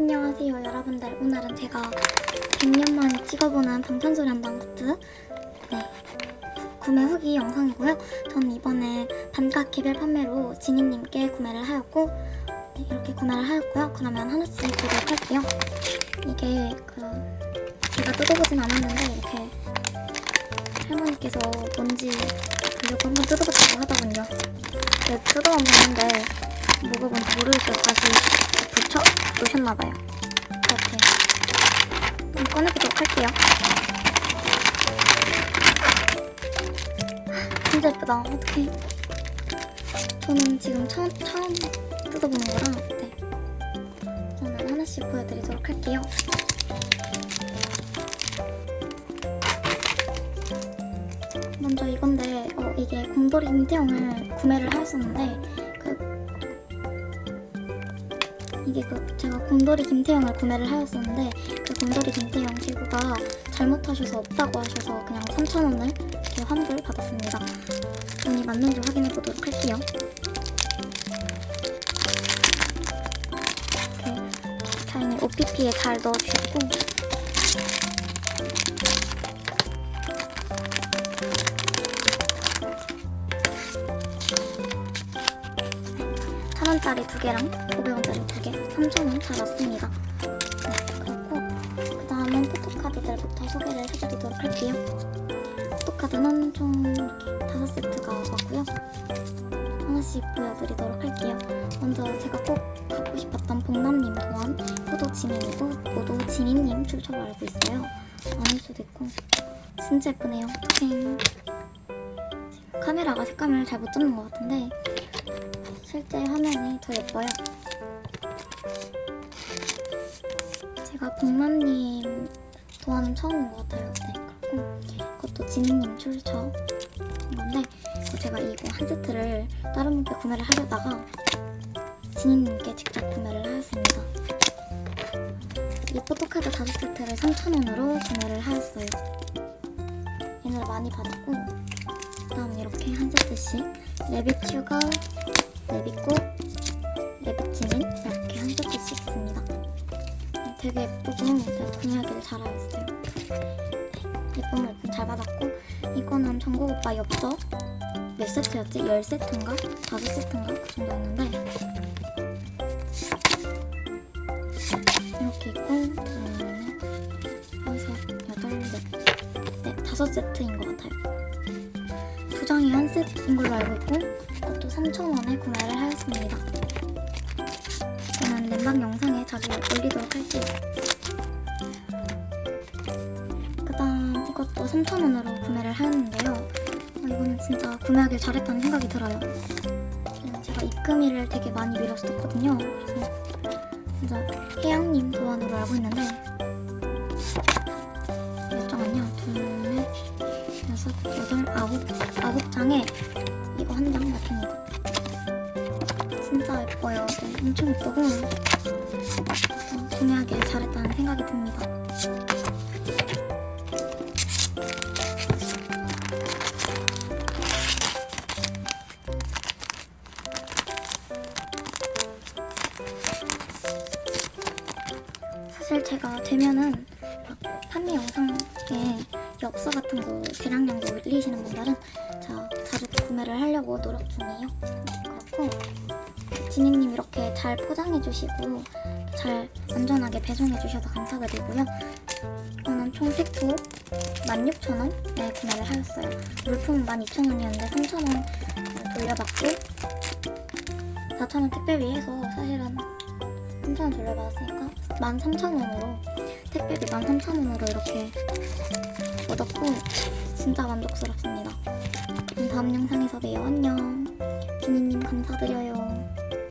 안녕하세요 여러분들. 오늘은 제가 100년 만에 찍어보는 방탄소년단 굿즈 네 구매 후기 영상이고요. 전 이번에 반가 개별 판매로 지니님께 구매를 하였고 네, 이렇게 구매를 하였고요. 그러면 하나씩 보도록 할게요. 이게 그 제가 뜯어보진 않았는데 이렇게 할머니께서 뭔지 보려고 한번 뜯어보자고 하더군요. 네, 뜯어봤는데 뭐가 뭔지 모르겠어요 다시 붙여 놓으셨나봐요. 이렇게 한번 꺼내보도록 할게요. 진짜 예쁘다. 어떡해. 저는 지금 처음, 처음 뜯어보는 거라, 네. 저는 하나씩 보여드리도록 할게요. 먼저 이건데, 어, 이게 곰돌이 김태형을 구매를 하였었는데, 이게 그 제가 곰돌이 김태형을 구매를 하였었는데 그 곰돌이 김태형 재고가 잘못하셔서 없다고 하셔서 그냥 3,000원을 이렇게 환불 받았습니다. 돈이 맞는지 확인해 보도록 할게요. 이렇게 다행히 OPP에 잘 넣어주셨고 천 원짜리 두 개랑 500원짜리 두 개, 3,000원 잘 왔습니다. 네, 그렇고 그 다음은 포토카드들부터 소개를 해드리도록 할게요. 포토카드는 총 이렇게 다섯 세트가 왔고요. 하나씩 보여드리도록 할게요. 먼저 제가 꼭 갖고 싶었던 복남님 또한 포도 지민이고 모두 지민님 출처로 알고 있어요. 아닐 수도 있고 진짜 예쁘네요. 땡. 카메라가 색감을 잘 못 잡는 것 같은데 실제 화면이 더 예뻐요. 제가 복만님 도안은 처음인 것 같아요. 네, 그리고 그것도 지니님 출처인 건데 어, 제가 이거 한 세트를 다른 분께 구매를 하려다가 지니님께 직접 구매를 하였습니다. 이 포토카드 다섯 세트를 3,000원으로 구매를 하였어요. 얘네를 많이 받았고 그다음 이렇게 한 세트씩 레빗 슈가 레빗꽃, 레빗지민 이렇게 한 세트씩. 네, 되게 예쁘고 제가 구매하기를 잘하였어요. 네, 예쁜 물품 잘 받았고 이거는 정국 오빠 엽서 몇 세트였지? 10세트인가? 5세트인가? 그 정도였는데 이렇게 있고 그다음에 여섯, 여덟, 넷, 네, 다섯 세트인 것 같아요. 두 장이 한 세트인 걸로 알고 있고 3,000원에 구매를 하였습니다. 저는 랜방 영상에 자주 올리도록 할게요. 그 다음 이것도 3,000원으로 구매를 하였는데요. 어, 이거는 진짜 구매하길 잘했다는 생각이 들어요. 음, 제가 입금일을 되게 많이 미뤘었거든요. 그래서 진짜 혜양님 도안으로 알고 있는데 몇 장이냐? 둘, 넷, 여섯, 여덟, 아홉, 아홉 장에 이거 한 장 같습니다. 진짜 예뻐요. 네, 엄청 예쁘고 어, 구매하길 잘했다는 생각이 듭니다. 사실 제가 되면은 막 판매 영상에 엽서 같은 거 대량량으로 올리시는 분들은 제가 자주 구매를 하려고 노력 중이에요. 그렇고 지니님 이렇게 잘 포장해 주시고 잘 안전하게 배송해 주셔서 감사드리고요. 이거는 총 팩도 16,000원에 구매를 하였어요. 물품은 12,000원이었는데 3,000원 돌려받고 4,000원 택배비 해서 사실은 3,000원 돌려받았으니까 13,000원으로 택배비 13,000원으로 이렇게 얻었고 진짜 만족스럽습니다. 그럼 다음 영상에서 봬요. 안녕. 비니님 감사드려요.